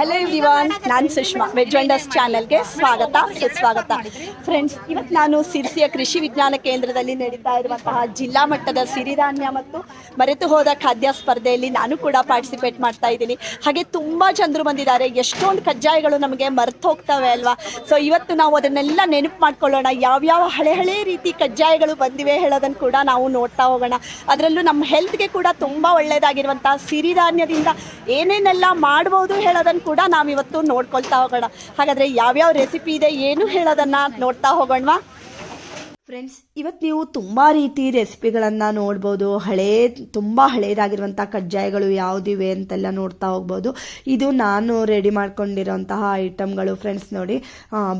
Hello everyone ನಾನು Sushma veg wonders ಚಾನಲ್ಗೆ ಸ್ವಾಗತ, ಸುಸ್ವಾಗತ. ಫ್ರೆಂಡ್ಸ್ ಇವತ್ತು ನಾನು ಸಿರ್ಸಿಯ ಕೃಷಿ ವಿಜ್ಞಾನ ಕೇಂದ್ರದಲ್ಲಿ ನಡೀತಾ ಇರುವಂತಹ ಜಿಲ್ಲಾ ಮಟ್ಟದ ಸಿರಿಧಾನ್ಯ ಮತ್ತು ಮರೆತು ಹೋದ ಖಾದ್ಯ ಸ್ಪರ್ಧೆಯಲ್ಲಿ ನಾನು ಕೂಡ ಪಾರ್ಟಿಸಿಪೇಟ್ ಮಾಡ್ತಾ ಇದ್ದೀನಿ. ಹಾಗೆ ತುಂಬ ಜನರು ಬಂದಿದ್ದಾರೆ. ಎಷ್ಟೊಂದು ಕಜ್ಜಾಯಗಳು ನಮಗೆ ಮರೆತು ಹೋಗ್ತವೆ ಅಲ್ವಾ? ಸೊ ಇವತ್ತು ನಾವು ಅದನ್ನೆಲ್ಲ ನೆನಪು ಮಾಡ್ಕೊಳ್ಳೋಣ. ಯಾವ್ಯಾವ ಹಳೆ ಹಳೆ ರೀತಿ ಕಜ್ಜಾಯಗಳು ಬಂದಿವೆ ಹೇಳೋದನ್ನು ಕೂಡ ನಾವು ನೋಡ್ತಾ ಹೋಗೋಣ. ಅದರಲ್ಲೂ ನಮ್ಮ ಹೆಲ್ತ್ಗೆ ಕೂಡ ತುಂಬ ಒಳ್ಳೆಯದಾಗಿರುವಂಥ ಸಿರಿಧಾನ್ಯದಿಂದ ಏನೇನೆಲ್ಲ ಮಾಡ್ಬೋದು ಹೇಳೋದನ್ನು ಕೂಡ ನಾವಿವತ್ತು ನೋಡ್ಕೊಳ್ತಾ ಹೋಗೋಣ. ಹಾಗಾದರೆ ಯಾವ್ಯಾವ ರೆಸಿಪಿ ಇದೆ ಏನು ಹೇಳೋದನ್ನು ನೋಡ್ತಾ ಹೋಗೋಣವಾ? ಫ್ರೆಂಡ್ಸ್ ಇವತ್ತು ನೀವು ತುಂಬ ರೀತಿ ರೆಸಿಪಿಗಳನ್ನು ನೋಡ್ಬೋದು. ಹಳೇ, ತುಂಬ ಹಳೇದಾಗಿರುವಂಥ ಕಜ್ಜಾಯಗಳು ಯಾವುದಿವೆ ಅಂತೆಲ್ಲ ನೋಡ್ತಾ ಹೋಗ್ಬೋದು. ಇದು ನಾನು ರೆಡಿ ಮಾಡ್ಕೊಂಡಿರೋಂತಹ ಐಟಮ್ಗಳು ಫ್ರೆಂಡ್ಸ್ ನೋಡಿ.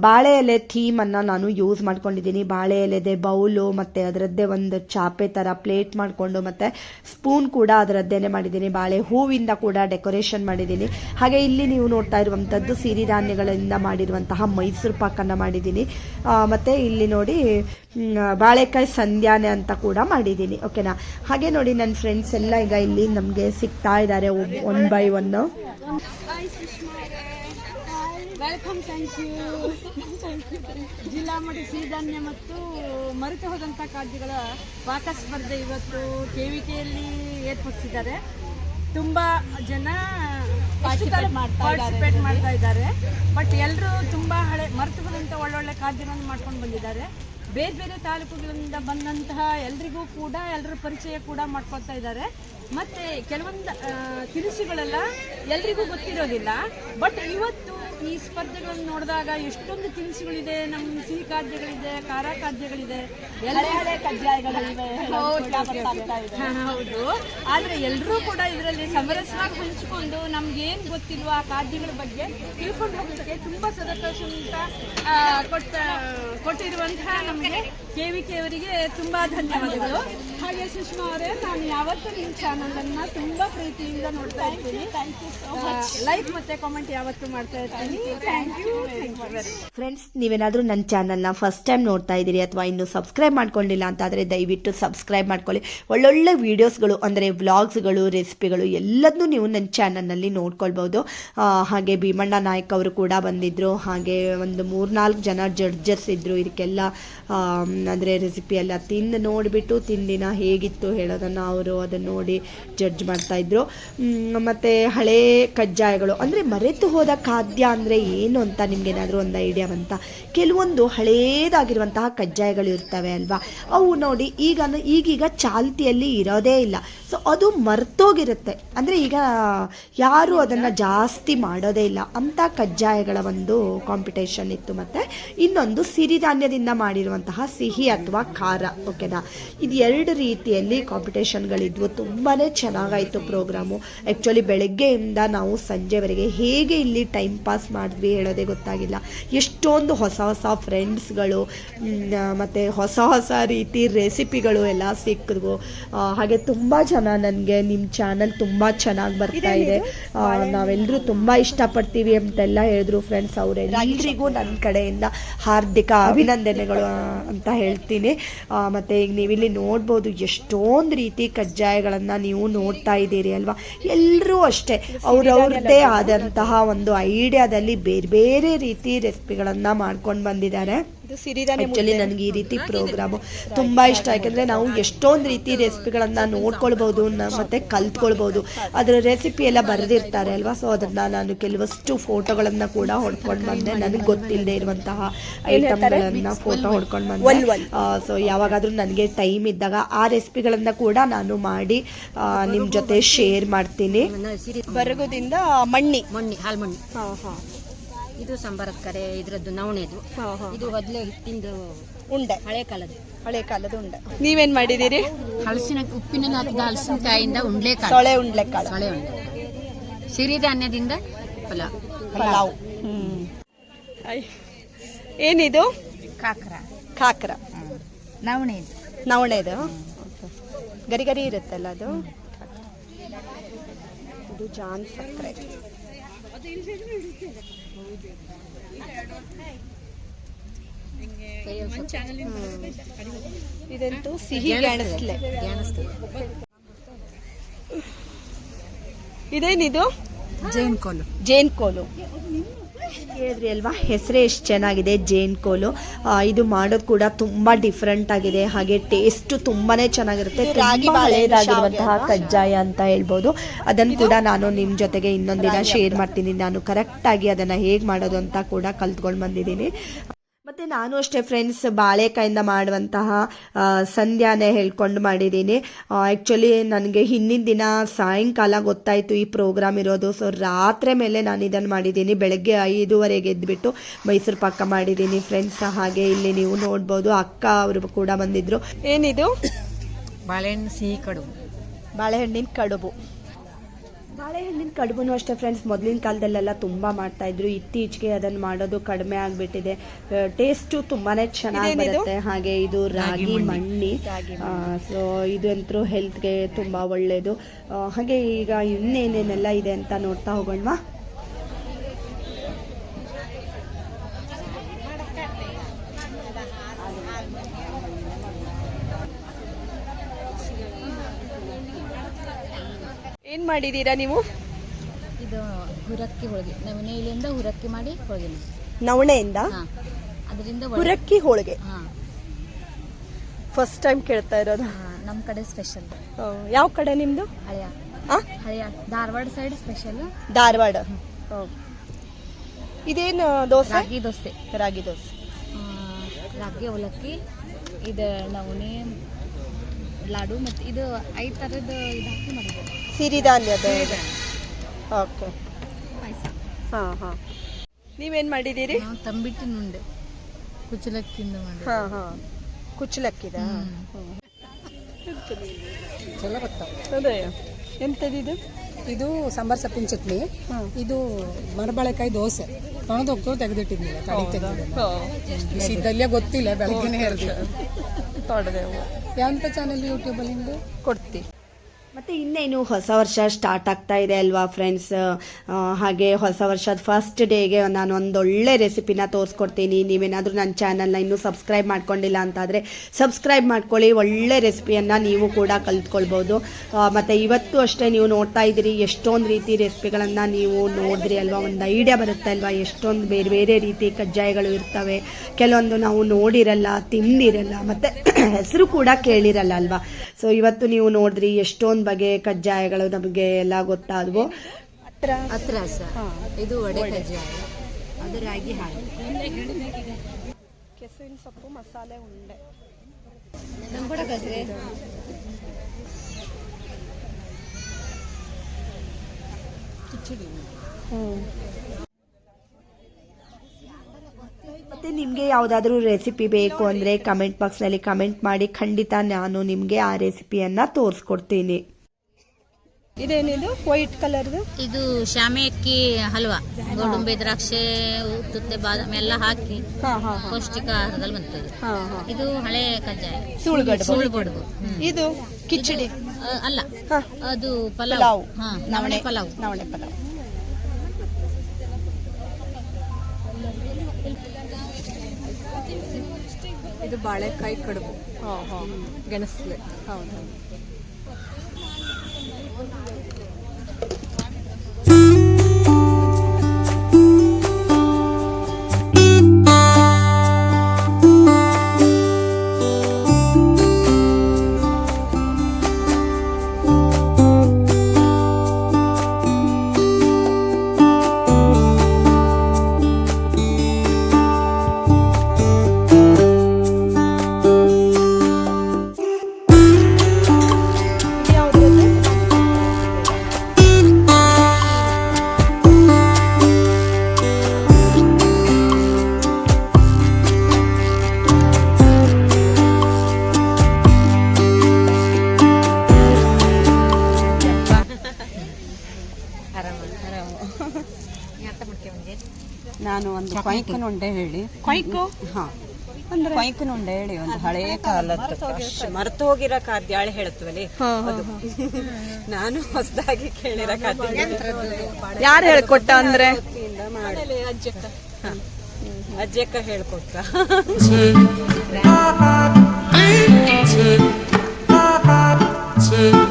ಬಾಳೆ ಎಲೆ ಥೀಮನ್ನು ನಾನು ಯೂಸ್ ಮಾಡ್ಕೊಂಡಿದ್ದೀನಿ. ಬಾಳೆ ಎಲೆದೆ ಬೌಲು ಮತ್ತು ಅದರದ್ದೇ ಒಂದು ಚಾಪೆ ಥರ ಪ್ಲೇಟ್ ಮಾಡಿಕೊಂಡು ಮತ್ತು ಸ್ಪೂನ್ ಕೂಡ ಅದರದ್ದೇನೆ ಮಾಡಿದ್ದೀನಿ. ಬಾಳೆ ಹೂವಿಂದ ಕೂಡ ಡೆಕೋರೇಷನ್ ಮಾಡಿದ್ದೀನಿ. ಹಾಗೆ ಇಲ್ಲಿ ನೀವು ನೋಡ್ತಾ ಇರುವಂಥದ್ದು ಸಿರಿಧಾನ್ಯಗಳಿಂದ ಮಾಡಿರುವಂತಹ ಮೈಸೂರು ಪಾಕನ್ನು ಮಾಡಿದ್ದೀನಿ. ಮತ್ತು ಇಲ್ಲಿ ನೋಡಿ ಬಾಳೆಕಾಯಿ ಸಂಧ್ಯಾನೆ ಅಂತ ಕೂಡ ಮಾಡಿದ್ದೀನಿ ಓಕೆನಾ? ಹಾಗೆ ನೋಡಿ ನನ್ನ ಫ್ರೆಂಡ್ಸ್ ಎಲ್ಲ ಈಗ ಇಲ್ಲಿ ನಮಗೆ ಸಿಗ್ತಾ ಇದ್ದಾರೆ one by one welcome thank you ಜಿಲ್ಲಾ ಮಟ್ಟ ಸಿರಿಧಾನ್ಯ ಮತ್ತು ಮರೆತು ಹೋದಂಥ ಖಾದ್ಯಗಳ ಪಾಕ ಸ್ಪರ್ಧೆ ಇವತ್ತು ಕೆ ವಿ ಕೆಯಲ್ಲಿ ಏರ್ಪಡಿಸಿದ್ದಾರೆ. ತುಂಬ ಜನ Participate ಮಾಡ್ತಾ ಇದ್ದಾರೆ. ಪಾರ್ಟಿಸಿಪೇಟ್ ಮಾಡ್ತಾ ಇದ್ದಾರೆ. ಬಟ್ ಎಲ್ಲರೂ ತುಂಬ ಹಳೆ ಮರೆತು ಹೋದಂಥ ಒಳ್ಳೊಳ್ಳೆ ಖಾದ್ಯಗಳನ್ನು ಮಾಡ್ಕೊಂಡು ಬಂದಿದ್ದಾರೆ. ಬೇರೆ ಬೇರೆ ತಾಲೂಕುಗಳಿಂದ ಬಂದಂತಹ ಎಲ್ರಿಗೂ ಕೂಡ ಎಲ್ಲರ ಪರಿಚಯ ಕೂಡ ಮಾಡ್ಕೊಳ್ತಾ ಇದ್ದಾರೆ. ಮತ್ತೆ ಕೆಲವೊಂದು ತಿನಿಸುಗಳೆಲ್ಲ ಎಲ್ರಿಗೂ ಗೊತ್ತಿರೋದಿಲ್ಲ. ಬಟ್ ಇವತ್ತು ಈ ಸ್ಪರ್ಧೆಗಳನ್ನು ನೋಡಿದಾಗ ಎಷ್ಟೊಂದು ತಿನಿಸುಗಳಿದೆ ನಮ್ಮ ಸಿಹಿ ಖಾದ್ಯಗಳಿದೆ ಖಾರ ಖಾದ್ಯಗಳಿದೆ ಎಲ್ಲ ಕಜ್ಜಾಯಗಳಿವೆ ಹೌದು. ಆದ್ರೆ ಎಲ್ಲರೂ ಕೂಡ ಇದರಲ್ಲಿ ಸಮರಸವಾಗಿ ಹಂಚಿಕೊಂಡು ನಮ್ಗೆ ಏನ್ ಗೊತ್ತಿಲ್ವೋ ಆ ಖಾದ್ಯಗಳ ಬಗ್ಗೆ ತಿಳ್ಕೊಂಡು ಹೋಗೋದಕ್ಕೆ ತುಂಬಾ ಆ, ಕೊಟ್ಟ ಕೊಟ್ಟಿರುವಂತಹ ನಮಗೆ ಕೆ ವಿ ಕೆ ಅವರಿಗೆ ತುಂಬಾ ಧನ್ಯವಾದಗಳು. ಹಾಗೆ ಸುಷ್ಮಾ ಅವರೇ ನಾನು ಯಾವತ್ತೂ ನಿಮ್ಮ ಚಾನಲ್ ಅನ್ನ ತುಂಬಾ ಪ್ರೀತಿಯಿಂದ ನೋಡ್ತಾ ಇರ್ತೀನಿ. ಲೈಕ್ ಮತ್ತೆ ಕಾಮೆಂಟ್ ಯಾವತ್ತೂ ಮಾಡ್ತಾ ಇರ್ತೀನಿ. Thank you thank you friends ನೀವೇನಾದರೂ ನನ್ನ ಚಾನಲ್ನ ಫಸ್ಟ್ ಟೈಮ್ ನೋಡ್ತಾ ಇದ್ದೀರಿ ಅಥವಾ ಇನ್ನೂ ಸಬ್ಸ್ಕ್ರೈಬ್ ಮಾಡ್ಕೊಂಡಿಲ್ಲ ಅಂತಾದರೆ ದಯವಿಟ್ಟು ಸಬ್ಸ್ಕ್ರೈಬ್ ಮಾಡ್ಕೊಳ್ಳಿ. ಒಳ್ಳೊಳ್ಳೆ ವೀಡಿಯೋಸ್ಗಳು ಅಂದರೆ ವ್ಲಾಗ್ಸ್ಗಳು ರೆಸಿಪಿಗಳು ಎಲ್ಲದನ್ನೂ ನೀವು ನನ್ನ ಚಾನಲ್ನಲ್ಲಿ ನೋಡ್ಕೊಳ್ಬೋದು ಹಾಗೆ ಭೀಮಣ್ಣ ನಾಯಕ್ ಅವರು ಕೂಡ ಬಂದಿದ್ದರು ಹಾಗೆ ಒಂದು ಮೂರ್ನಾಲ್ಕು ಜನ ಜಡ್ಜಸ್ ಇದ್ದರು ಇದಕ್ಕೆಲ್ಲ ಅಂದರೆ ರೆಸಿಪಿ ಎಲ್ಲ ತಿಂದು ನೋಡಿಬಿಟ್ಟು ತಿಂದಿನ ಹೇಗಿತ್ತು ಹೇಳೋದನ್ನು ಅವರು ಅದನ್ನು ನೋಡಿ ಜಡ್ಜ್ ಮಾಡ್ತಾಯಿದ್ರು ಮತ್ತು ಹಳೇ ಕಜ್ಜಾಯಗಳು, ಅಂದರೆ ಮರೆತು ಹೋದ ಖಾದ್ಯ ಅಂದರೆ ಏನು ಅಂತ ನಿಮಗೇನಾದರೂ ಒಂದು ಐಡಿಯಾ ಅಂತ ಕೆಲವೊಂದು ಹಳೇದಾಗಿರುವಂತಹ ಕಜ್ಜಾಯಗಳು ಇರ್ತವೆ ಅಲ್ವಾ? ಅವು ನೋಡಿ ಈಗ ಈಗೀಗ ಚಾಲ್ತಿಯಲ್ಲಿ ಇರೋದೇ ಇಲ್ಲ. ಸೊ ಅದು ಮರ್ತೋಗಿರುತ್ತೆ. ಅಂದರೆ ಈಗ ಯಾರು ಅದನ್ನು ಜಾಸ್ತಿ ಮಾಡೋದೇ ಇಲ್ಲ. ಅಂಥ ಕಜ್ಜಾಯಗಳ ಒಂದು ಕಾಂಪಿಟೇಷನ್ ಇತ್ತು ಮತ್ತು ಇನ್ನೊಂದು ಸಿರಿಧಾನ್ಯದಿಂದ ಮಾಡಿರುವಂತಹ ಸಿಹಿ ಅಥವಾ ಖಾರ ಓಕೆನಾ? ಇದು ಎರಡು ರೀತಿಯಲ್ಲಿ ಕಾಂಪಿಟೇಷನ್ಗಳಿದ್ವು. ತುಂಬಾ ಚೆನ್ನಾಗಾಯಿತು ಪ್ರೋಗ್ರಾಮು. ಆ್ಯಕ್ಚುಲಿ ಬೆಳಗ್ಗೆಯಿಂದ ನಾವು ಸಂಜೆವರೆಗೆ ಹೇಗೆ ಇಲ್ಲಿ ಟೈಮ್ ಪಾಸ್ ಮಾಡಿದ್ವಿ ಹೇಳೋದೇ ಗೊತ್ತಾಗಿಲ್ಲ. ಎಷ್ಟೊಂದು ಹೊಸ ಹೊಸ ಫ್ರೆಂಡ್ಸ್ಗಳು ಮತ್ತು ಹೊಸ ಹೊಸ ರೀತಿ ರೆಸಿಪಿಗಳು ಎಲ್ಲ ಸಿಕ್ಕಿದ್ವು. ಹಾಗೆ ತುಂಬ ಜನ ನನಗೆ ನಿಮ್ಮ ಚಾನಲ್ ತುಂಬ ಚೆನ್ನಾಗಿ ಬರ್ತಾ ಇದೆ. ನಾವೆಲ್ಲರೂ ತುಂಬ ಇಷ್ಟಪಡ್ತೀವಿ ಅಂತೆಲ್ಲ ಹೇಳಿದ್ರು ಫ್ರೆಂಡ್ಸ್ ಅವರೆಲ್ಲರಿಗೂ ನನ್ನ ಕಡೆಯಿಂದ ಹಾರ್ದಿಕ ಅಭಿನಂದನೆಗಳು ಅಂತ ಹೇಳ್ತೀನಿ. ಮತ್ತು ಈಗ ನೀವಿಲ್ಲಿ ನೋಡ್ಬೋದು ಎಷ್ಟೊಂದು ರೀತಿ ಕಜ್ಜಾಯಗಳನ್ನು ನೀವು ನೋಡ್ತಾ ಇದ್ದೀರಿ ಅಲ್ವಾ? ಎಲ್ಲರೂ ಅಷ್ಟೇ. ಅವ್ರವ್ರದ್ದೇ ಆದಂತಹ ಒಂದು ಐಡಿಯಾದಲ್ಲಿ ಬೇರೆ ಬೇರೆ ರೀತಿ ರೆಸಿಪಿಗಳನ್ನು ಮಾಡ್ಕೊಂಡು ಬಂದಿದ್ದಾರೆ. ಆ್ಯಕ್ಚುಲಿ ನನಗೆ ಈ ರೀತಿ ಪ್ರೋಗ್ರಾಮು ತುಂಬ ಇಷ್ಟ. ಯಾಕೆಂದರೆ ನಾವು ಎಷ್ಟೊಂದು ರೀತಿ ರೆಸಿಪಿಗಳನ್ನು ನೋಡ್ಕೊಳ್ಬೋದು ಮತ್ತು ಮತ್ತೆ ಕಲ್ತ್ಕೊಳ್ಬೋದು. ಅದರ ರೆಸಿಪಿ ಎಲ್ಲ ಬರೆದಿರ್ತಾರೆ ಅಲ್ವಾ? ಸೊ ಅದನ್ನು ನಾನು ಕೆಲವಷ್ಟು ಫೋಟೋಗಳನ್ನು ಕೂಡ ಹೊಡ್ಕೊಂಡು ಬಂದೆ. ನನಗೆ ಗೊತ್ತಿಲ್ಲದೆ ಇರುವಂತಹ ಐಟಮ್ಗಳನ್ನು ಫೋಟೋ ಹೊಡ್ಕೊಂಡು ಬಂದೆ. ಸೊ ಯಾವಾಗಾದರೂ ನನಗೆ ಟೈಮ್ ಇದ್ದಾಗ ಆ ರೆಸಿಪಿಗಳನ್ನು ಕೂಡ ನಾನು ಮಾಡಿ ನಿಮ್ಮ ಜೊತೆ ಶೇರ್ ಮಾಡ್ತೀನಿ. ಬರಗೋದಿಂದ ಮಣ್ಣಿ. ಮಣ್ಣಿ ಹಾಲು ಮಣ್ಣಿ ಹಾಂ. ಹಾಲ್ಮಣ್ಣಿ ಇದು ಸಾಂಬಾರದ ಕರೆ ಇದ್ರದ್ದು ನವಣೆದು. ಇದು ಮೊದಲೇ ಹಿಟ್ಟಿಂದು ಉಂಡೆ. ಹಳೆ ಕಾಲದ್ದು. ಹಳೆ ಕಾಲದ ಉಂಡೆ. ನೀವೇನ್ ಮಾಡಿದೀರಿ ಹಲಸಿನ ಉಪ್ಪಿನ ಹಾಕಿದ ಹಲಸಿನಕಾಯಿಂದ ಉಂಡ್ಲೆ ಸೊಳೆ ಉಂಡ್ಲೆ ಕಾಳು. ಸೊಳೆ ಉಂಡೆ ಸಿರಿಧಾನ್ಯದಿಂದ ಪಲಾವ್. ಪಲಾವ್. ಏನಿದು? ಕಾಕರ. ಕಾಕ್ರಾ. ನವಣೆ ನವಣೆದು. ಗರಿ ಗರಿ ಇರುತ್ತಲ್ಲ ಅದು? ಇದು ಜಾನ್ ಸಕ್ಕರೆ. ಇದಂತೂ ಸಿಹಿ ಗಾಣಿಸ್ಲೆ ಇದೇನಿದು? ಜೈನ್ ಕೋಲು. ಜೇನ್ ಕೋಲು. ಹೇಳಿದ್ರಿ ಅಲ್ವಾ? ಹೆಸರೇ ಎಷ್ಟು ಚೆನ್ನಾಗಿದೆ ಜೇನ್ ಕೋಲು. ಇದು ಮಾಡೋದು ಕೂಡ ತುಂಬಾ ಡಿಫ್ರೆಂಟ್ ಆಗಿದೆ. ಹಾಗೆ ಟೇಸ್ಟ್ ತುಂಬಾನೇ ಚೆನ್ನಾಗಿರುತ್ತೆ. ರಾಗಿ ಹಳೇದಾಗಿರುವಂತಹ ಕಜ್ಜಾಯ ಅಂತ ಹೇಳ್ಬೋದು. ಅದನ್ನು ಕೂಡ ನಾನು ನಿಮ್ಮ ಜೊತೆಗೆ ಇನ್ನೊಂದಿನ ಶೇರ್ ಮಾಡ್ತೀನಿ. ನಾನು ಕರೆಕ್ಟಾಗಿ ಅದನ್ನು ಹೇಗೆ ಮಾಡೋದು ಅಂತ ಕೂಡ ಕಲ್ತ್ಕೊಂಡು ಬಂದಿದ್ದೀನಿ. ಮತ್ತು ನಾನು ಅಷ್ಟೇ ಫ್ರೆಂಡ್ಸ್ ಬಾಳೆಕಾಯಿಂದ ಮಾಡುವಂತಹ ಸಂಧ್ಯಾನೆ ಹೇಳ್ಕೊಂಡು ಮಾಡಿದ್ದೀನಿ. ಆ್ಯಕ್ಚುಲಿ ನನಗೆ ಹಿಂದಿನ ದಿನ ಸಾಯಂಕಾಲ ಗೊತ್ತಾಯಿತು ಈ ಪ್ರೋಗ್ರಾಮ್ ಇರೋದು. ಸೊ ರಾತ್ರಿ ಮೇಲೆ ನಾನು ಇದನ್ನು ಮಾಡಿದ್ದೀನಿ. ಬೆಳಗ್ಗೆ ಐದೂವರೆಗೆ ಎದ್ದುಬಿಟ್ಟು ಮೈಸೂರು ಪಾಕ ಮಾಡಿದ್ದೀನಿ ಫ್ರೆಂಡ್ಸ್ ಹಾಗೆ ಇಲ್ಲಿ ನೀವು ನೋಡ್ಬೋದು ಅಕ್ಕ ಅವರು ಕೂಡ ಬಂದಿದ್ರು. ಏನಿದು? ಬಾಳೆಹಣ್ಣು ಸಿಹಿ ಕಡುಬು. ಬಾಳೆಹಣ್ಣಿನ ಕಡುಬು. ಬಾಳೆಹಣ್ಣಿನ ಕಡುಬನ್ನು ಅಷ್ಟೇ ಫ್ರೆಂಡ್ಸ್ ಮೊದಲಿನ ಕಾಲದಲ್ಲೆಲ್ಲ ತುಂಬ ಮಾಡ್ತಾ ಇದ್ರು. ಇತ್ತೀಚೆಗೆ ಅದನ್ನು ಮಾಡೋದು ಕಡಿಮೆ ಆಗಿಬಿಟ್ಟಿದೆ. ಟೇಸ್ಟು ತುಂಬಾನೇ ಚೆನ್ನಾಗಿ ಬರುತ್ತೆ. ಹಾಗೆ ಇದು ರಾಗಿ ಮಣ್ಣಿ. ಸೊ ಇದಂತರೂ ಹೆಲ್ತ್ಗೆ ತುಂಬ ಒಳ್ಳೆಯದು ಹಾಗೆ ಈಗ ಇನ್ನೇನೇನೆಲ್ಲ ಇದೆ ಅಂತ ನೋಡ್ತಾ ಹೋಗೋಣವಾ? ಮಾಡಿದ್ದೀರಾ ನೀವು? ಇದು ಹುರಕ್ಕಿ ಹೋಳಿಗೆ. ನವಣೆಯಿಂದ ಹುರಕ್ಕಿ ಮಾಡಿ ಹೋಳಿಗೆ. ನವಣೆಯಿಂದ ಅದರಿಂದ ಹುರಕ್ಕಿ ಹೋಳಿಗೆ. ಫಸ್ಟ್ ಟೈಮ್ ಕೇಳ್ತಾ ಇರೋದು. ನಮ್ಮ ಕಡೆ ಸ್ಪೆಷಲ್ ಯಾವ ಕಡೆ ನಿಮ್ಮದು ಹಳೆಯ? ಹಳೆಯ. Dharwad side special Dharwad. ಇದೇನು ದೋಸೆ? ರಾಗಿ ದೋಸೆ. ರಾಗಿ ದೋಸೆ. ರಾಗಿ ಅವಲಕ್ಕಿ. ಇದು ನವಣೆ ಲಾಡು ಮತ್ತು ಇದು ಐದು ಥರದ ಇದು ಹಾಕಿ ಮಾಡಿದ್ದು ಸಿರಿಧಾನ್ಯದ ಓಕೆ. ಪಾಯಸ. ಹಾಂ ಹಾಂ. ನೀವೇನು ಮಾಡಿದ್ದೀರಿ? ನಾವು ತಂಬಿಟ್ಟಿನ ಉಂಡೆ ಕುಚ್ಚಲಕ್ಕಿಂದ ಮಾಡಿ ಹಾಂ ಹಾಂ. ಕುಚ್ಚಲಕ್ಕಿದ? ಚಲೋ ಅದೇ. ಎಂಥದಿದು ಇದು? ಸಾಂಬಾರ್ ಸೊಪ್ಪಿನ ಚಟ್ನಿ. ಇದು ಮರಬಾಳೆಕಾಯಿ ದೋಸೆ. ತೊಳೆದು ಹೋಗ್ತೇವೆ ತೆಗೆದಿಟ್ಟಿದ್ನಿಲ್ಲ ಬಿಸಿ ಇದ್ದಲ್ಲೇ ಗೊತ್ತಿಲ್ಲ ಬೆಳಗ್ಗೆ ಹೇಳ್ದೆ. ತೊಡೆದೆವು ಎಂತ ಚಾನಲ್ ಯೂಟ್ಯೂಬಲ್ಲಿ ನಿಮ್ದು? ಕೊಡ್ತಿ. ಮತ್ತು ಇನ್ನೇನು ಹೊಸ ವರ್ಷ ಸ್ಟಾರ್ಟ್ ಆಗ್ತಾ ಇದೆ ಅಲ್ವಾ ಫ್ರೆಂಡ್ಸ್ ಹಾಗೆ ಹೊಸ ವರ್ಷದ ಫಸ್ಟ್ ಡೇಗೆ ನಾನು ಒಂದೊಳ್ಳೆ ರೆಸಿಪಿನ ತೋರಿಸ್ಕೊಡ್ತೀನಿ. ನೀವೇನಾದರೂ ನನ್ನ ಚಾನಲ್ನ ಇನ್ನೂ ಸಬ್ಸ್ಕ್ರೈಬ್ ಮಾಡ್ಕೊಂಡಿಲ್ಲ ಅಂತಾದರೆ ಸಬ್ಸ್ಕ್ರೈಬ್ ಮಾಡ್ಕೊಳ್ಳಿ. ಒಳ್ಳೆ ರೆಸಿಪಿಯನ್ನು ನೀವು ಕೂಡ ಕಲ್ತ್ಕೊಳ್ಬೋದು. ಮತ್ತು ಇವತ್ತು ಅಷ್ಟೇ ನೀವು ನೋಡ್ತಾ ಇದ್ದೀರಿ. ಎಷ್ಟೊಂದು ರೀತಿ ರೆಸಿಪಿಗಳನ್ನು ನೀವು ನೋಡಿದ್ರಿ ಅಲ್ವಾ? ಒಂದು ಐಡಿಯಾ ಬರುತ್ತೆ ಅಲ್ವಾ? ಎಷ್ಟೊಂದು ಬೇರೆ ಬೇರೆ ರೀತಿ ಕಜ್ಜಾಯಗಳು ಇರ್ತವೆ. ಕೆಲವೊಂದು ನಾವು ನೋಡಿರಲ್ಲ ತಿಂದಿರಲ್ಲ. ಮತ್ತು ಹೆಸರು ಕೂಡ ಕೇಳಿರಲ್ಲ ಅಲ್ವಾ? ಸೊ ಇವತ್ತು ನೀವು ನೋಡಿದ್ರಿ ಎಷ್ಟೊಂದು ಬಗೆ ಕಜ್ಜಾಯಗಳು ನಮಗೆ ಎಲ್ಲ ಗೊತ್ತಾದವು. ಅತ್ರಾಸ ಇದು ವಡೆ ಕಜ್ಜಾಯ. ಅದು ರಾಗಿ ಹಾಲು ಕೆಸುವಿನ ಸೊಪ್ಪು ಮಸಾಲೆ ಉಂಡೆ. ನಮ್ಮ ಕಿಚಡಿ ಗಜ್ರೆ ಮತ್ತೆ ನಿಮಗೆ ಯಾವುದಾದ್ರೂ ರೆಸಿಪಿ ಬೇಕು ಅಂದರೆ ಕಮೆಂಟ್ ಬಾಕ್ಸ್ನಲ್ಲಿ ಕಮೆಂಟ್ ಮಾಡಿ ಖಂಡಿತ ನಾನು ನಿಮಗೆ ಆ ರೆಸಿಪಿಯನ್ನು ತೋರಿಸ್ಕೊಡ್ತೀನಿ. ಇದೇನಿದು? ವೈಟ್ ಕಲರ್ದು ಇದು ಶಾಮೆ ಅಕ್ಕಿ ಹಲ್ವಾ. ಗೋಡಂಬಿ ದ್ರಾಕ್ಷೆ ತುತ್ತೆ ಬಾದಾಮಿ ಎಲ್ಲ ಹಾಕಿ ಹಾಂ ಹಾಂ ಪೌಷ್ಟಿಕ ಆಹಾರದಲ್ಲಿ ಬಂತದ್ದು ಇದು ಹಳೆ ಕಜ್ಜಾಯ. ಸುಳ್ಗಡ್ಬು. ಸುಳ್ಗಡ್ಬು. ಇದು ಕಿಚಡಿ? ಅಲ್ಲ. ಅದು ಪಲಾವ್. ಪಲಾವ್. ನವಣೆ ಪಲಾವ್. ನವಣೆ ಪಲಾವ್. ಇದು ಬಾಳೆಕಾಯಿ ಕಡುಬು. ಹಾಂ ಹಾಂ. ಗೆಣಸಲೆ ಹೌದು. ನಾನು ಒಂದು ಕೊಯ್ಕನ ಉಂಡೆ ಹೇಳಿ. ಕೊಯ್ಕು? ಹಾ. ಕೊಯ್ಕನ ಉಂಡೆ ಹೇಳಿ ಒಂದು ಹಳೆ ಕಾಲದ ಮರೆತು ಹೋಗಿರೋ ಖಾದ್ಯಾಳೆ ಹೇಳ್ತೀವಲ್ಲಿ? ನಾನು ಹೊಸದಾಗಿ ಕೇಳಿರೋ ಖಾದ್ಯ ಯಾರು ಹೇಳ್ಕೊಟ್ಟ ಅಂದ್ರೆ? ಅಜ್ಜಕ್ಕ. ಹೇಳ್ಕೊಟ್ಟ. ಖಾದ್ಯಗಳನ್ನ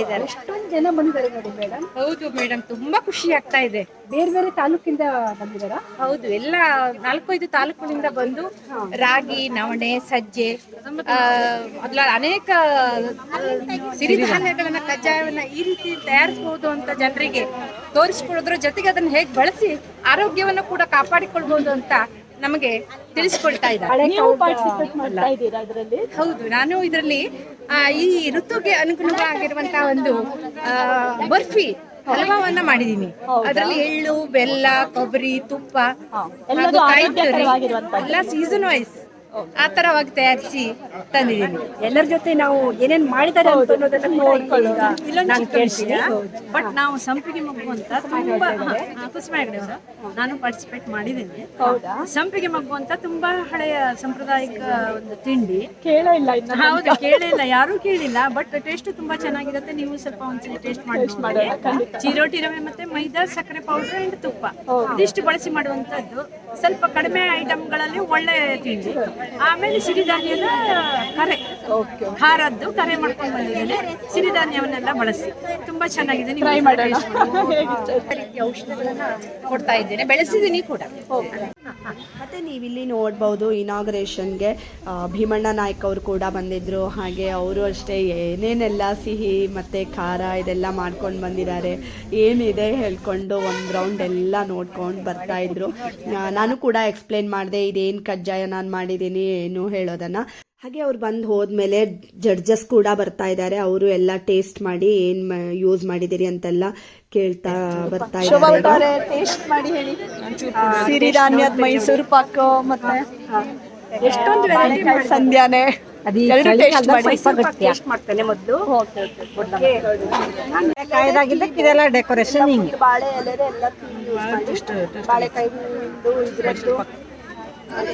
ಇದ್ದಾರೆ. ಎಷ್ಟೊಂದು ಜನ ಬಂದಿದ್ದಾರೆ ನೋಡಿ ಮೇಡಮ್ ಹೌದು ಮೇಡಮ್ ತುಂಬಾ ಖುಷಿ ಆಗ್ತಾ ಇದೆ. ಬೇರೆ ಬೇರೆ ತಾಲೂಕಿಂದ ಬಂದಿದ್ದಾರಾ? ಹೌದು ಎಲ್ಲ ನಾಲ್ಕೈದು ತಾಲೂಕಿನಿಂದ ಬಂದು ರಾಗಿ ನವಣೆ ಸಜ್ಜೆ ಆ, ಮೊದ್ಲ ಅನೇಕ ಸಿರಿಧಾನ್ಯಗಳನ್ನ ಕಜ್ಜಾಯವನ್ನ ಈ ರೀತಿ ತಯಾರಿಸಬಹುದು ಅಂತ ಜನರಿಗೆ ತೋರಿಸ್ಕೊಡೋದ್ರ ಜೊತೆಗೆ ಅದನ್ನ ಹೇಗೆ ಬಳಸಿ ಆರೋಗ್ಯವನ್ನ ಕೂಡ ಕಾಪಾಡಿಕೊಳ್ಬಹುದು ಅಂತ ನಮಗೆ ತಿಳಿಸ್ಕೊಳ್ತಾ ಇದ್ದಾರೆ. ನೀವು ಪಾರ್ಟಿಸಿಪೇಟ್ ಮಾಡ್ತಾ ಇದ್ದೀರಾ ಅದರಲ್ಲಿ? ಹೌದು ನಾನು ಇದರಲ್ಲಿ ಈ ಋತುಗೆ ಅನುಗುಣವಾಗಿರುವಂತ ಒಂದು ಆ, ಬರ್ಫಿ ಹಲವನ್ನ ಮಾಡಿದೀನಿ ಅದರಲ್ಲಿ ಎಳ್ಳು ಬೆಲ್ಲ ಕೊಬ್ಬರಿ ತುಪ್ಪ ಎಲ್ಲ ಸೀಸನ್ ವೈಸ್ ಆ ತರವಾಗಿ ತಯಾರಿಸಿ ತಂದಿದ್ದೀನಿ. ಎಲ್ಲರ ಜೊತೆ ನಾವು ಏನೇನ್ ಮಾಡಿದ್ದಾರೆ ಅಂತ ಅನ್ನೋದನ್ನ ನೋಡ್ಕೊಳ್ಳೋಣ. ನಾನು ಕೇಳ್ತೀನಿ. ಬಟ್ ನಾವು ಸಂಪಿಗೆ ಮಗ್ಗು ಅಂತ ತುಂಬಾ ಹಾ, ಕುಸುಮ ಹೆಗಡೆ ಅವರು ನಾನು ಪಾರ್ಟಿಸಿಪೇಟ್ ಮಾಡಿದ್ದೇನೆ. ಸಂಪಿಗೆ ಮಗ್ಗು ಅಂತ ತುಂಬಾ ಹಳೆಯ ಸಾಂಪ್ರದಾಯಿಕ ಒಂದು ತಿಂಡಿ. ಕೇಳಿಲ್ಲ ಹೌದು ಕೇಳಿಲ್ಲ ಯಾರು ಕೇಳಿಲ್ಲ ಬಟ್ ಟೇಸ್ಟ್ ತುಂಬಾ ಚೆನ್ನಾಗಿರುತ್ತೆ. ನೀವು ಸ್ವಲ್ಪ ಒಂದ್ಸಲ ಟೇಸ್ಟ್ ಮಾಡಿ. ಚಿರೋಟಿ ರವೆ ಮತ್ತೆ ಮೈದಾ ಸಕ್ಕರೆ ಪೌಡರ್ ಅಂಡ್ ತುಪ್ಪ. ಇದಿಷ್ಟು ಬಳಸಿ ಮಾಡುವಂತದ್ದು ಸ್ವಲ್ಪ ಕಡಿಮೆ ಐಟಮ್ಗಳಲ್ಲಿ ಒಳ್ಳೆ ತಿಂಡಿ. ಆಮೇಲೆ ಸಿರಿಧಾನ್ಯದ ಕರೆ. ಖಾರದ್ದು ಕರೆ ಮಾಡ್ಕೊಂಡು ಬಂದಿದ್ದೀನಿ. ಸಿರಿಧಾನ್ಯವನ್ನೆಲ್ಲ ಬಳಸಿ. ತುಂಬಾ ಚೆನ್ನಾಗಿದೆ ನೀವು. ರೀತಿಯ ಔಷಧಗಳನ್ನ ಕೊಡ್ತಾ ಇದ್ದೇನೆ. ಬೆಳೆಸಿದ್ದೀನಿ ಕೂಡ. ಮತ್ತು ನೀವಿಲ್ಲಿ ನೋಡ್ಬೋದು ಇನಾಗ್ರೇಷನ್ಗೆ ಭೀಮಣ್ಣ ನಾಯ್ಕ ಅವರು ಕೂಡ ಬಂದಿದ್ರು. ಹಾಗೆ ಅವರು ಅಷ್ಟೇ ಏನೇನೆಲ್ಲ ಸಿಹಿ ಮತ್ತು ಖಾರ ಇದೆಲ್ಲ ಮಾಡ್ಕೊಂಡು ಬಂದಿದ್ದಾರೆ. ಏನಿದೆ ಹೇಳ್ಕೊಂಡು ಒಂದು ರೌಂಡ್ ಎಲ್ಲ ನೋಡ್ಕೊಂಡು ಬರ್ತಾಯಿದ್ರು ನಾನು ಕೂಡ ಎಕ್ಸ್ಪ್ಲೇನ್ ಮಾಡಿದೆ ಇದೇನು ಕಜ್ಜಾಯ ನಾನು ಮಾಡಿದ್ದೀನಿ, ಏನು ಹೇಳೋದನ್ನು. ಹಾಗೆ ಅವ್ರು ಬಂದು ಹೋದ್ಮೇಲೆ ಜಡ್ಜಸ್ ಕೂಡ ಬರ್ತಾ ಇದ್ದಾರೆ ಅವರು ಎಲ್ಲ ಟೇಸ್ಟ್ ಮಾಡಿ ಏನ್ ಯೂಸ್ ಮಾಡಿದಿರಿ ಅಂತೆಲ್ಲ ಕೇಳ್ತಾ ಬರ್ತಾ ಇದ್ದಾರೆ ಟೇಸ್ಟ್ ಮಾಡಿ ಹೇಳಿ. ಸಿರಿಧಾನ್ಯದ ಮೈಸೂರು ಪಾಕ್ ಮತ್ತೆ ಎಷ್ಟೊಂದು ವೆರೈಟಿ ಸಂಧ್ಯಾನೆ. ಎರಡು ಟೇಸ್ಟ್ ಮಾಡಿ. ಟೇಸ್ಟ್ ಮಾಡ್ತೇನೆ ಮೊದಲು. ಕಾಯ್ದಾಗಿದ್ದಕ್ಕೆ ಇದೆಲ್ಲ ಡೆಕೋರೇಷನ್ ಹಿಂಗೆ. ಬಾಳೆ ಎಲೆ ಎಲ್ಲ ಬಾಳೆಕಾಯಿ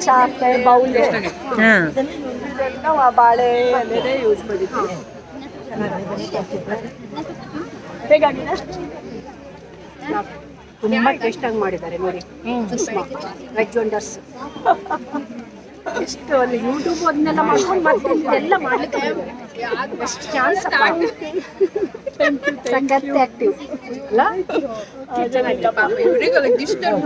ಚಾಪೆ ಬೌಲ್. ಇದೆಲ್ಲ ಬಾಳೆ ಯೂಸ್ ಮಾಡಿದ್ದೀವಿ ಹೇಗಾಗಿದೆ ತುಂಬಾ ಟೇಸ್ಟ್ ಆಗಿ ಮಾಡಿದ್ದಾರೆ ನೋಡಿ ವೆಜ್ ವಂಡರ್ಸ್ ಎಷ್ಟು ಅಲ್ಲಿ ಯೂಟ್ಯೂಬ್ ಅದನ್ನೆಲ್ಲ ಮಾಡ್ಕೊಂಡು ಮತ್ತೆ ಇದೆಲ್ಲ ಮಾಡ್ಲಿಕ್ಕೆ ಎಷ್ಟು ಚಾನ್ಸ್ ಸಖತ್ ಆಕ್ಟಿವ್ ಅಲ್ಲ?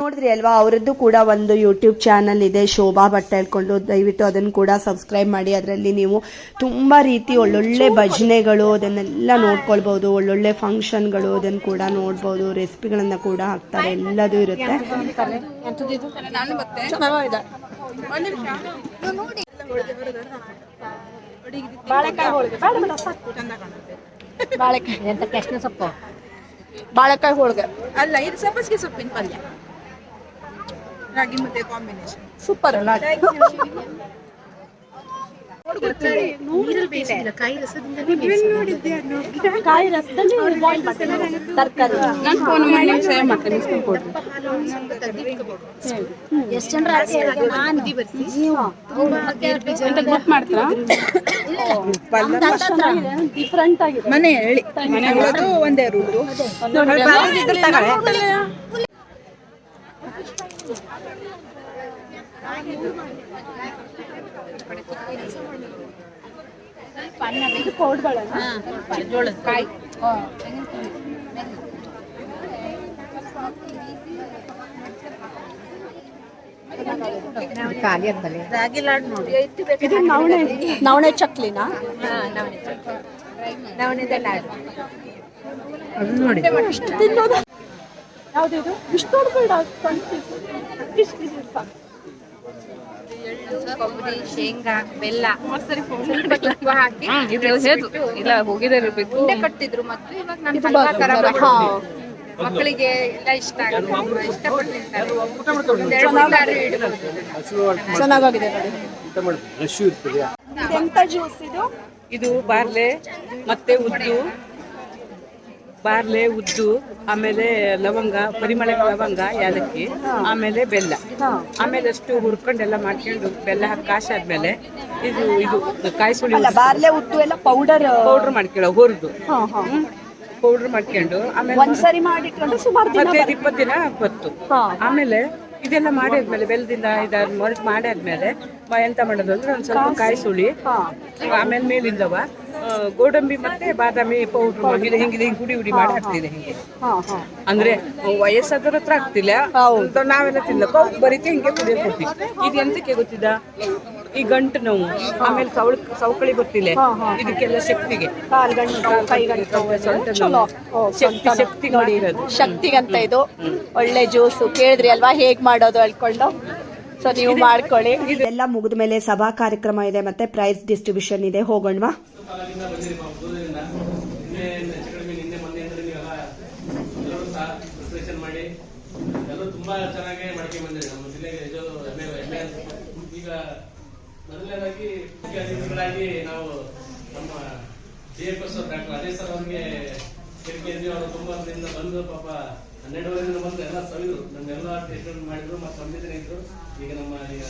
ನೋಡಿದ್ರಿ ಅಲ್ವಾ? ಅವರದ್ದು ಕೂಡ ಒಂದು ಯೂಟ್ಯೂಬ್ ಚಾನಲ್ ಇದೆ ಶೋಭಾ ಭಟ್ ಹೇಳ್ಕೊಂಡು. ದಯವಿಟ್ಟು ಅದನ್ನು ಕೂಡ ಸಬ್ಸ್ಕ್ರೈಬ್ ಮಾಡಿ. ಅದರಲ್ಲಿ ನೀವು ತುಂಬಾ ರೀತಿ ಒಳ್ಳೊಳ್ಳೆ ಭಜನೆಗಳು ಅದನ್ನೆಲ್ಲ ನೋಡ್ಕೊಳ್ಬಹುದು ಒಳ್ಳೊಳ್ಳೆ ಫಂಕ್ಷನ್ಗಳು ಅದನ್ನು ಕೂಡ ನೋಡ್ಬೋದು. ರೆಸಿಪಿಗಳನ್ನ ಕೂಡ ಹಾಕ್ತಾರೆ. ಎಲ್ಲದೂ ಇರುತ್ತೆ. ಬಾಳೆಕಾಯಿ ಹೋಳಿಗೆ ಬೇಡ ಬೇಡ ಸಾಕು ಬಾಳೆಕಾಯಿ ಅಂತ ಸೊಪ್ಪು? ಬಾಳೆಕಾಯಿ ಹೋಳಿಗೆ. ಅಲ್ಲ ಇದು ಸಬ್ಬಸಿಗೆ ಸೊಪ್ಪಿನ ಪಲ್ಯ. ರಾಗಿ ಮುದ್ದೆ ಕಾಂಬಿನೇಷನ್ ಸೂಪರ್ ಅಲ್ಲ ಕಾಯಿ ರಸದಲ್ಲಿ ಬಾಯ್ಲ್ ಮಾಡ್ತೀನಿ ತರಕಾರಿ. ನಾನು ಫೋನ್ ಮಾಡಿ ಸೇವ್ ಮಾಡ್ತೇನೆ ಎಷ್ಟು ಜನರ ನಾನು? ಡಿಫ್ರೆಂಟ್ ಆಗಿದೆ. ಮನೆ ಹೇಳಿ. ಮನೆ ಒಂದೇ ರೂಟು ಕಾಯಿ. ರಾಗಿ ಲಾಡ್ ನೋಡಿ. ಇದು ನವಣೆ ನವಣೆ ಚಕ್ಲಿನ? ನವಣೆದ ಲಾಡು. ತಿನ್ನೋದು? ಯಾವ್ದಿದು ಇಷ್ಟು ಬೇಡ ಇಷ್ಟು ಇದು ಸಾಕು. ಕೊಬ್ಬರಿ ಶೇಂಗಾ ಬೆಲ್ಲ. ಸ್ವಲ್ಪ ಹಾಕಿ ಇಲ್ಲ ಹೋಗಿದೇ ಉಂಡೆ ಕಟ್ಟಿದ್ರು ಮತ್ತು ಇವಾಗ ನಾನು ಹಲ್ವಾ ತರ ಮಾಡ್ತೀನಿ. ಮಕ್ಕಳಿಗೆ ಎಲ್ಲ ಇಷ್ಟ ಆಗುತ್ತೆ. ಇಷ್ಟಪಟ್ಟು ತಿಂತಾರೆ ಒಂದೆರಡು ಮೂರು ಇಡ್ಬೋದು. ಚೆನ್ನಾಗಾಗಿದೆ ನೋಡಿ. ಎಂತ ಜ್ಯೂಸ್ ಇದು? ಇದು ಬಾರ್ಲೆ ಮತ್ತೆ ಉದ್ದು ಬಾರ್ಲೆ ಉದ್ದು ಆಮೇಲೆ ಲವಂಗ ಪರಿಮಳ ಲವಂಗ ಯಾಲಕ್ಕಿ ಆಮೇಲೆ ಬೆಲ್ಲ. ಆಮೇಲೆ ಅಷ್ಟು ಹುರ್ಕೊಂಡೆಲ್ಲ ಮಾಡ್ಕೊಂಡು ಬೆಲ್ಲ ಹಾಕಿ ಕಾಸಾದ್ಮೇಲೆ ಇದು ಇದು ಕಾಯಿ ಸುಳಿ ಬಾರ್ಲೆ ಉದ್ದು ಎಲ್ಲ ಪೌಡರ್ ಪೌಡರ್ ಮಾಡ್ಕೊಳ್ಳೋ ಹುರಿದು. ಪೌಡರ್ ಮಾಡ್ಕೊಂಡು ಆಮೇಲೆ ಒಂದ್ಸರಿ ಮಾಡಿಟ್ಕೊಂಡು ಸುಮಾರು ಹದಿನೈದು ಇಪ್ಪತ್ತು ದಿನ ಬತ್ತು ಆಮೇಲೆ ಇದೆಲ್ಲ ಮಾಡಾದ್ಮೇಲೆ ಬೆಲ್ಲದಿಂದ ಇದನ್ನ ಮೊಳಕ್ ಮಾಡಾದ್ಮೇಲೆ ಎಂತ ಮಾಡೋದು ಅಂದ್ರೆ ಒಂದು ಸ್ವಲ್ಪ ಕಾಯಿ ಸುಳಿ ಆಮೇಲೆ ಮೇಲಿಂದವ ಗೋಡಂಬಿ ಮತ್ತೆ ಬಾದಾಮಿ ಪೌಡ್ರ್ ಹಿಂಗಿದೆ ಹಿಂಗಿದೆ ಹಿಂಗೆ ಹುಡಿ ಹುಡಿ ಮಾಡಿ ಹಾಕ್ತಿದೆ ಹಿಂಗೆ. ಅಂದ್ರೆ ವಯಸ್ಸಾದವ್ರ ಹತ್ರ ಆಗ್ತಿಲ್ಲ ನಾವೆಲ್ಲ ತಿನ್ಲಕ್ಕ ಕೌಕ್ ಬರೀತಿ ಹಿಂಗೆ ಕುಡಿಯೋಕೆ ಕೊಡ್ತೀವಿ. ಇದು ಎಂತಕ್ಕೆ ಗೊತ್ತಿದ ಈ ಗಂಟು ನೋವು ಆಮೇಲೆ ಸವಳ ಸವಕಳಿ ಗೊತ್ತಿಲ್ಲ. ಇದಕ್ಕೆಲ್ಲ ಶಕ್ತಿಗೆ. ಶಕ್ತಿ ಶಕ್ತಿ ನೋಡಿ ಮಾಡಿರೋದು ಶಕ್ತಿಗಂತ ಇದು. ಒಳ್ಳೆ ಜ್ಯೂಸು. ಕೇಳಿದ್ರಿ ಅಲ್ವಾ ಹೇಗ್ ಮಾಡೋದು ಹೇಳ್ಕೊಂಡು ಸೊ ನೀವು ಮಾಡ್ಕೊಳ್ಳಿ. ಇದೆಲ್ಲ ಮುಗಿದ ಮೇಲೆ ಸಭಾ ಕಾರ್ಯಕ್ರಮ ಇದೆ ಮತ್ತೆ ಪ್ರೈಸ್ ಡಿಸ್ಟ್ರಿಬ್ಯೂಷನ್ ಇದೆ. ಹೋಗೋಣವಾ? ಮಾಡಿ. ಎಲ್ಲರೂ ತುಂಬಾ ಚೆನ್ನಾಗಿ ಮಾಡ್ಕೊಂಡು ಬಂದಿರಿ ನಮ್ಮ ಜಿಲ್ಲೆಗೆ ಇದು ಹೆಮ್ಮೆ ಹೆಮ್ಮೆ ಅನ್ಸುತ್ತೆ. ಈಗ ಮೊದಲನೇದಾಗಿ ಮುಖ್ಯ ನಾವು ನಮ್ಮ D F S doctor Ajay sir ಅವರಿಗೆ ಕೇಳ್ಕೊಂಡಿದ್ವಿ ಅವರು ತುಂಬಾ ದಿನದಿಂದ ಬಂದು ಪಾಪ ಹನ್ನೆರಡುವರೆಯಿಂದ ಬಂದು ಎಲ್ಲ ಸವಿದ್ರು. ನಮ್ಮೆಲ್ಲ ಟ್ರೀಟ್ಮೆಂಟ್ ಮಾಡಿದ್ರು, ಮತ್ತು ನಮ್ಮಿದ್ರೆ ಇದ್ರು. ಈಗ ನಮ್ಮ ಈಗ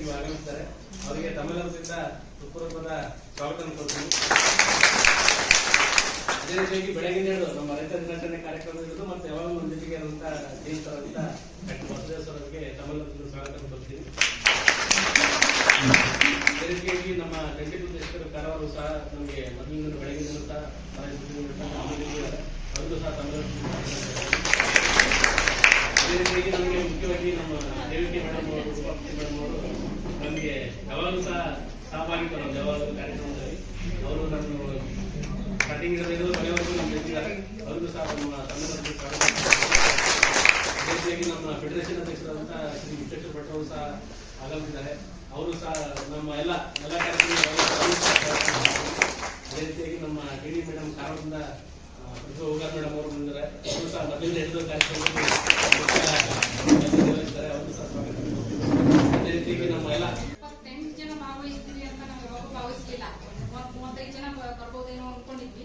ಈಗ ಆಗಮಿಸ್ತಾರೆ. ಅವರಿಗೆ ತಮ್ಮೆಲ್ಲರಿಂದ ಸುಪ್ರೂಪದ ಸ್ವಾಗತ ಕೊಡ್ತೀನಿ. ಅದೇ ರೀತಿಯಾಗಿ ಬೆಳಗಿನ ಹೇಳು ನಮ್ಮ ರೈತ ದಿನಾಚರಣೆ ಕಾರ್ಯಕ್ರಮ ಇರೋದು ಮತ್ತೆ ಯಾವಾಗಲೂ ಒಂದು ಜೊತೆಗೆ ಸರ್ ಅಂತ ಡಾಕ್ಟರ್ ಬಸವೇಶ್ವರ ಅವರಿಗೆ ತಮ್ಮೆಲ್ಲರಿಗೂ ಸ್ವಾಗತ ಕೊಡ್ತೀನಿ. ರೀತಿಯಾಗಿ ನಮ್ಮ ಜಂಟಿ ಕಾರವರು ಸಹ ನಮಗೆ ಮೊದಲಿನ ಬೆಳಗಿನ ಸಹ ಸುದ್ದಿಗಳು ಸಹ ಅದೇ ರೀತಿಯಾಗಿ ನಮಗೆ ಮುಖ್ಯವಾಗಿ ನಮ್ಮ ದೇವಿಕೆ ಮೇಡಮ್ ಅವರು ಮೇಡಮ್ ಅವರು ನಮಗೆ ಯಾವಾಗಲೂ ಸಹ ಸಹಭಾಗಿತ್ವ ನಮ್ಮ ಯಾವಾಗಲೂ ಕಾರ್ಯಕ್ರಮದಲ್ಲಿ. ಅವರು ನಮ್ಮ ಸ್ಟಾರ್ಟಿಂಗ್ ಇರೋದು ಕೊನೆವರೆಗೂ ನಮ್ಮ ಅವ್ರಿಗೂ ಸಹ ನಮ್ಮ ಅದೇ ನಮ್ಮ ಫೆಡರೇಷನ್ ಅಧ್ಯಕ್ಷರಾದಂಥ ಶ್ರೀ ವಿಶ್ವೇಶ್ವರ ಭಟ್ ಅವರು ಸಹ ಆಗಮಿಸಿದ್ದಾರೆ. ಅವರು ಸಹ ನಮ್ಮ ಎಲ್ಲ ಎಲ್ಲ ಅದೇ ರೀತಿಯಾಗಿ ನಮ್ಮ ಡಿ ಡಿ ಮೇಡಮ್ ಕಾರಣದಿಂದ ಇದು ಹೋಗಾರ್ ಮೇಡಮ್ ಅವರು ಬಂದರೆ, ಅವರು ಸಹ ಮೊದಲಿಂದ ಹಿಡಿದು ಕಾರ್ಯಕ್ರಮದಲ್ಲಿ ಅವರು ಸಹ ಸ್ವಾಗತ. ಅದೇ ರೀತಿಯಾಗಿ ನಮ್ಮ ಎಲ್ಲ ಮೂವತ್ತೈದು ಜನ ಬರ್ಬೋದೇನೋ ಅನ್ಕೊಂಡಿದ್ವಿ.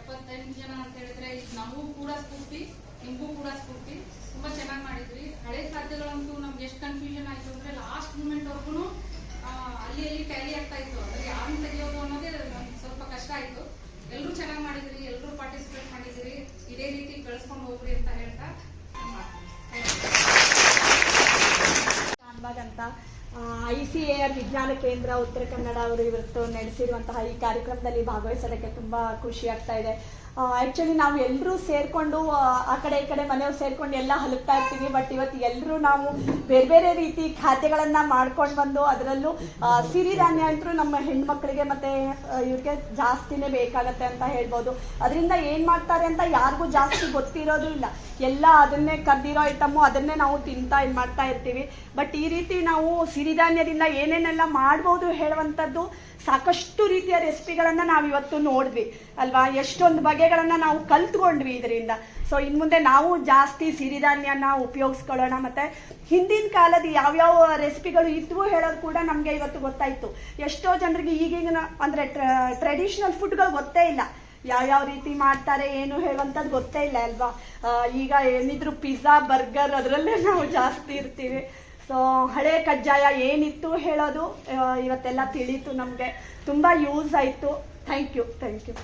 ಎಪ್ಪತ್ತೆಂಟು ಜನ ಅಂತ ಹೇಳಿದ್ರೆ, ನಮಗೂ ಕೂಡ ಸ್ಫೂರ್ತಿ, ನಿಮಗೂ ಕೂಡ ಸ್ಫೂರ್ತಿ. ತುಂಬಾ ಚೆನ್ನಾಗಿ ಮಾಡಿದ್ವಿ ಹಳೆ ಖಾದ್ಯಗಳಂತೂ ನಮ್ಗೆ ಎಷ್ಟು ಕನ್ಫ್ಯೂಷನ್ ಆಯ್ತು ಅಂದ್ರೆ ಲಾಸ್ಟ್ ಮೂಮೆಂಟ್ ವರ್ಗು ಅಲ್ಲಿ ಅಲ್ಲಿ ಟ್ಯಾಲಿ ಆಗ್ತಾ ಇತ್ತು. ಅಂದ್ರೆ ಯಾರನ್ನ ತೆಗೆಯೋದು ಅನ್ನೋದೇ ನಮ್ಗೆ ಸ್ವಲ್ಪ ಕಷ್ಟ ಆಯ್ತು. ಎಲ್ಲರೂ ಚೆನ್ನಾಗಿ ಮಾಡಿದ್ರಿ ಎಲ್ಲರೂ ಪಾರ್ಟಿಸಿಪೇಟ್ ಮಾಡಿದ್ರಿ. ಇದೇ ರೀತಿ ಬೆಳೆಸ್ಕೊಂಡು ಹೋಗ್ರಿ ಅಂತ ಹೇಳ್ತಾ ಅಂತ ಐ ಸಿ ಎ ವಿಜ್ಞಾನ ಕೇಂದ್ರ ಉತ್ತರ ಕನ್ನಡ ಅವರು ಇವತ್ತು ನಡೆಸಿರುವಂತಹ ಈ ಕಾರ್ಯಕ್ರಮದಲ್ಲಿ ಭಾಗವಹಿಸೋದಕ್ಕೆ ತುಂಬಾ ಖುಷಿ ಆಗ್ತಾ ಇದೆ. ಆಕ್ಚುಲಿ ನಾವು ಎಲ್ಲರೂ ಸೇರ್ಕೊಂಡು, ಆ ಕಡೆ ಈ ಕಡೆ ಮನೆಯವ್ರು ಸೇರ್ಕೊಂಡು ಎಲ್ಲ ಹಲುಕ್ತಾ ಇರ್ತೀವಿ. ಬಟ್ ಇವತ್ತು ಎಲ್ಲರೂ ನಾವು ಬೇರೆ ಬೇರೆ ರೀತಿ ಖಾದ್ಯಗಳನ್ನ ಮಾಡ್ಕೊಂಡು ಬಂದು ಅದರಲ್ಲೂ ಸಿರಿಧಾನ್ಯ ಅಂತೂ ನಮ್ಮ ಹೆಣ್ಮಕ್ಳಿಗೆ ಮತ್ತೆ ಇವ್ರಿಗೆ ಜಾಸ್ತಿನೇ ಬೇಕಾಗತ್ತೆ ಅಂತ ಹೇಳ್ಬೋದು. ಅದರಿಂದ ಏನು ಮಾಡ್ತಾರೆ ಅಂತ ಯಾರಿಗೂ ಜಾಸ್ತಿ ಗೊತ್ತಿರೋದು ಇಲ್ಲ. ಎಲ್ಲ ಅದನ್ನೇ ಕದ್ದಿರೋ ಐಟಮು ಅದನ್ನೇ ನಾವು ತಿಂತಾ ಇದು ಮಾಡ್ತಾ ಇರ್ತೀವಿ. ಬಟ್ ಈ ರೀತಿ ನಾವು ಸಿರಿಧಾನ್ಯದಿಂದ ಏನೇನೆಲ್ಲ ಮಾಡ್ಬೋದು ಹೇಳುವಂಥದ್ದು ಸಾಕಷ್ಟು ರೀತಿಯ ರೆಸಿಪಿಗಳನ್ನು ನಾವು ಇವತ್ತು ನೋಡಿದ್ವಿ, ಅಲ್ವಾ? ಎಷ್ಟೊಂದು ಬಗೆಗಳನ್ನು ನಾವು ಕಲ್ತ್ಕೊಂಡ್ವಿ ಇದರಿಂದ. ಸೊ ಇನ್ನು ಮುಂದೆ ನಾವು ಜಾಸ್ತಿ ಸಿರಿಧಾನ್ಯನ ಉಪಯೋಗಿಸ್ಕೊಳ್ಳೋಣ, ಮತ್ತು ಹಿಂದಿನ ಕಾಲದ ಯಾವ್ಯಾವ ರೆಸಿಪಿಗಳು ಇದ್ವು ಹೇಳೋದು ಕೂಡ ನಮಗೆ ಇವತ್ತು ಗೊತ್ತಾಯಿತು. ಎಷ್ಟೋ ಜನರಿಗೆ ಈಗಿನ, ಅಂದರೆ ಟ್ರೆಡಿಷ್ನಲ್ ಫುಡ್ಗಳು ಗೊತ್ತೇ ಇಲ್ಲ. ಯಾವ್ಯಾವ ರೀತಿ ಮಾಡ್ತಾರೆ, ಏನು ಹೇಳುವಂಥದ್ದು ಗೊತ್ತೇ ಇಲ್ಲ, ಅಲ್ವಾ? ಈಗ ಏನಿದ್ರು ಪಿಜ್ಜಾ ಬರ್ಗರ್ ಅದರಲ್ಲೇ ನಾವು ಜಾಸ್ತಿ ಇರ್ತೀವಿ. ಸೊ ಹಳೆ ಕಜ್ಜಾಯ ಏನಿತ್ತು ಹೇಳೋದು ಇವತ್ತೆಲ್ಲ ತಿಳಿತು ನಮಗೆ. ತುಂಬ ಯೂಸ್ ಆಯಿತು. ಥ್ಯಾಂಕ್ ಯು ಥ್ಯಾಂಕ್ ಯು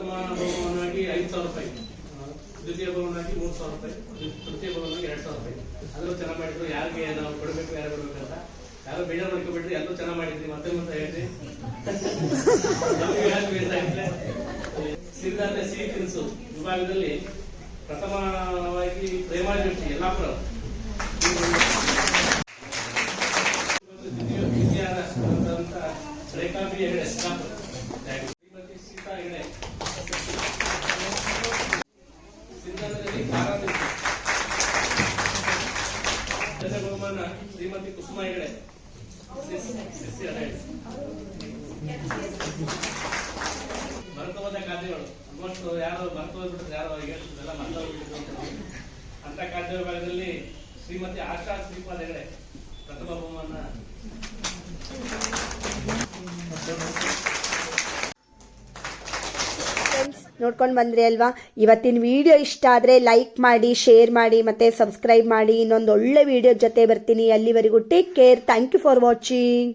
ಬಹುಮಾನವಾಗಿ ಐದು ಸಾವಿರ ರೂಪಾಯಿ. ದ್ವಿತೀಯ ಬಹುಮಾನವಾಗಿ ಮೂರು ಸಾವಿರ ರೂಪಾಯಿ. ತೃತೀಯ ಬಹುಮಾನವಾಗಿ ಎರಡು ಸಾವಿರ ರೂಪಾಯಿ. ಅದನ್ನು ಚೆನ್ನಾಗಿ ಮಾಡಿದ್ರು. ಯಾರಿಗೆ ನಾವು ಕೊಡಬೇಕು, ಯಾರು ಕೊಡಬೇಕು ಅಂತ. ಯಾರು ಬೇಜಾರು ಮಾಡ್ಕೊಬಿಟ್ರಿ ಎಲ್ಲರೂ ಚೆನ್ನಾಗಿ ಮಾಡಿದ್ರಿ. ಮತ್ತೆ ಮತ್ತೆ ಹೇಳ್ರಿ? ಸಿರಿಧಾನ್ಯ ಸಿಹಿ ತಿನಿಸು ವಿಭಾಗದಲ್ಲಿ ಪ್ರಥಮವಾಗಿ ಪ್ರೇಮಾ ಜೋಶಿ ಯಲ್ಲಾಪುರ ಬಹುಮಾನ ಶ್ರೀಮತಿ ಕುಸುಮ ಹೆಗಡೆ ಮರೆತುಹೋದ ಖಾದ್ಯಗಳು ಆಲ್ಮೋಸ್ಟ್ ಯಾರು ಮರೆತು ಹೋಗ್ಬಿಟ್ಟಿದ್ರೆ ಯಾರು ಹೇಳ್ತಿದ್ದಲ್ಲ ಮರ್ತೋಗ್ಬಿಟ್ಟಿದ್ರು. ಅಂತ ಖಾದ್ಯ ವಿಭಾಗದಲ್ಲಿ ಶ್ರೀಮತಿ ಆಶಾ ಶ್ರೀಪಾದಗಳೇ, ಪ್ರಥಮ ಬಹುಮಾನ. ನೋಡ್ಕೊಂಡು ಬಂದ್ರಿ ಅಲ್ವಾ? ಇವತ್ತಿನ ವಿಡಿಯೋ ಇಷ್ಟ ಆದರೆ ಲೈಕ್ ಮಾಡಿ ಶೇರ್ ಮಾಡಿ, ಮತ್ತು ಸಬ್ಸ್ಕ್ರೈಬ್ ಮಾಡಿ. ಇನ್ನೊಂದು ಒಳ್ಳೆ ವಿಡಿಯೋ ಜೊತೆ ಬರ್ತೀನಿ. ಅಲ್ಲಿವರೆಗೂ take care thank you for watching